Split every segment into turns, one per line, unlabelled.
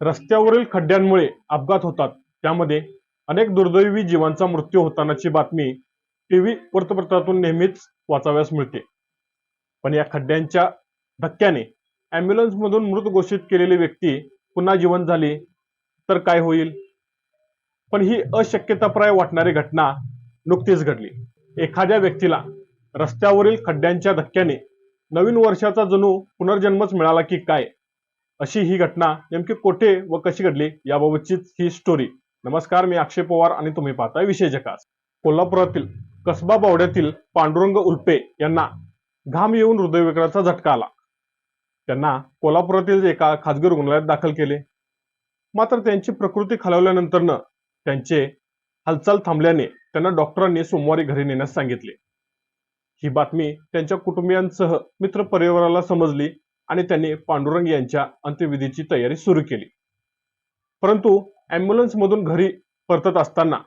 रस्त्यावरील खड्ड्यांमुळे अपघात होतात. त्यामध्ये अनेक दुर्दैवी जीवांचा मृत्यू होतानाची बातमी टीव्ही वृत्तपत्रातून नेहमीच वाचाव्यास मिळते. पण या खड्ड्यांच्या धक्क्याने अँब्युलन्स मधून मृत घोषित केलेली व्यक्ती पुन्हा जीवन झाली तर काय होईल? पण ही अशक्यताप्राय वाटणारी घटना नुकतीच घडली. एखाद्या व्यक्तीला रस्त्यावरील खड्ड्यांच्या धक्क्याने नवीन वर्षाचा जणू पुनर्जन्मच मिळाला की काय? अशी ही घटना नेमकी कोठे व कशी घडली याबाबतचीच ही स्टोरी नमस्कार मी अक्षय पवार आणि तुम्ही पाहताय विषय जकास. कोल्हापुरातील कसबा बावड्यातील पांडुरंग उल्पे यांना घाम येऊन हृदयविकाराचा झटका आला. त्यांना कोल्हापुरातील एका खाजगी रुग्णालयात दाखल केले. मात्र त्यांची प्रकृती खालावल्यानंतरनं त्यांचे हालचाल थांबल्याने त्यांना डॉक्टरांनी सोमवारी घरी नेण्यास सांगितले. ही बातमी त्यांच्या कुटुंबियांसह मित्र परिवाराला समजली आणि त्यांनी पांडुरंग यांच्या अंत्यविधीची तयारी सुरू केली. परंतु ॲम्ब्युलन्समधून मधून घरी परतत असताना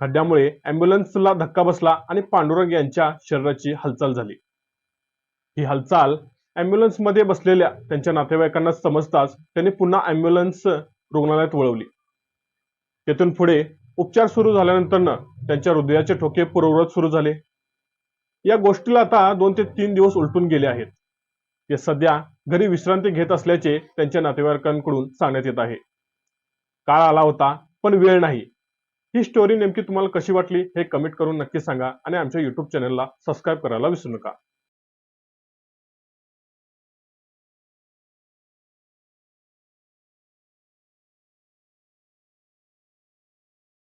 खड्ड्यामुळे ॲम्ब्युलन्सला धक्का बसला आणि पांडुरंग यांच्या शरीराची हालचाल झाली. ही हालचाल ॲम्ब्युलन्समध्ये बसलेल्या त्यांच्या नातेवाईकांना समजताच त्यांनी पुन्हा ॲम्ब्युलन्स रुग्णालयात वळवली. तेथून पुढे उपचार सुरू झाल्यानंतर त्यांच्या हृदयाचे ठोके पूर्ववत सुरू झाले. या गोष्टीला आता दोन ते तीन दिवस उलटून गेले आहेत. ते सध्या घरी विश्रांती घेत असल्याचे त्यांच्या नातेवाईकांकडून सांगण्यात येत आहे. काळ आला होता पण वेळ नाही. ही स्टोरी नेमकी तुम्हाला कशी वाटली हे कमेंट करून नक्की सांगा आणि आमच्या युट्यूब चॅनलला सबस्क्राईब करायला विसरू नका.